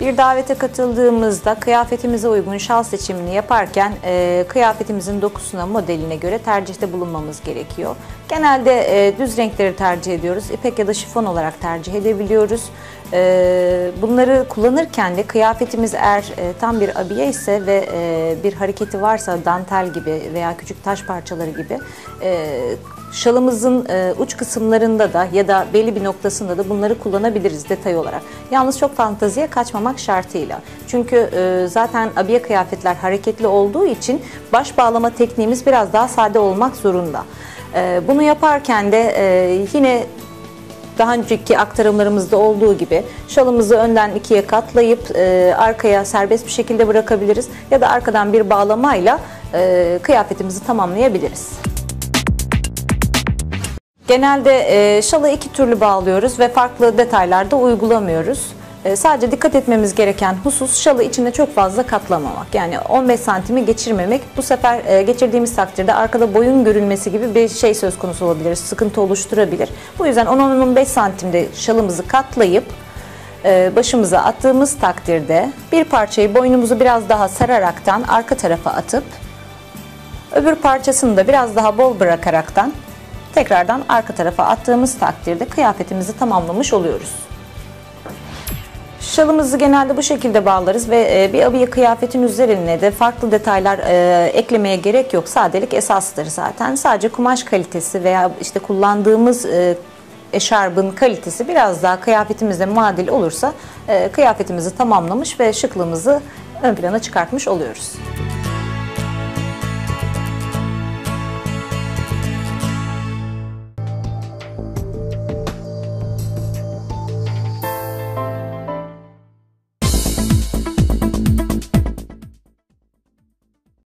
Bir davete katıldığımızda kıyafetimize uygun şal seçimini yaparken e, kıyafetimizin dokusuna, modeline göre tercihte bulunmamız gerekiyor. Genelde e, düz renkleri tercih ediyoruz. İpek ya da şifon olarak tercih edebiliyoruz. E, bunları kullanırken de kıyafetimiz eğer e, tam bir abiye ise ve e, bir hareketi varsa dantel gibi veya küçük taş parçaları gibi e, şalımızın uç kısımlarında da ya da belli bir noktasında da bunları kullanabiliriz detay olarak. Yalnız çok fantaziye kaçmamak şartıyla. Çünkü zaten abiye kıyafetler hareketli olduğu için baş bağlama tekniğimiz biraz daha sade olmak zorunda. Bunu yaparken de yine daha önceki aktarımlarımızda olduğu gibi şalımızı önden ikiye katlayıp e, arkaya serbest bir şekilde bırakabiliriz ya da arkadan bir bağlamayla e, kıyafetimizi tamamlayabiliriz. Genelde e, şalı iki türlü bağlıyoruz ve farklı detaylarda uygulamıyoruz. E, sadece dikkat etmemiz gereken husus şalı içinde çok fazla katlamamak. Yani 15 santimi geçirmemek. Bu sefer e, geçirdiğimiz takdirde arkada boyun görünmesi gibi bir şey söz konusu olabilir. Sıkıntı oluşturabilir. Bu yüzden 10-15 santimde şalımızı katlayıp e, başımıza attığımız takdirde bir parçayı boynumuzu biraz daha sararaktan arka tarafa atıp öbür parçasını da biraz daha bol bırakaraktan tekrardan arka tarafa attığımız takdirde kıyafetimizi tamamlamış oluyoruz. Şalımızı genelde bu şekilde bağlarız ve e, bir abiye kıyafetin üzerine de farklı detaylar e, eklemeye gerek yok. Sadelik esastır zaten. Sadece kumaş kalitesi veya işte kullandığımız e, eşarbın kalitesi biraz daha kıyafetimizle muadil olursa kıyafetimizi tamamlamış ve şıklığımızı ön plana çıkartmış oluyoruz.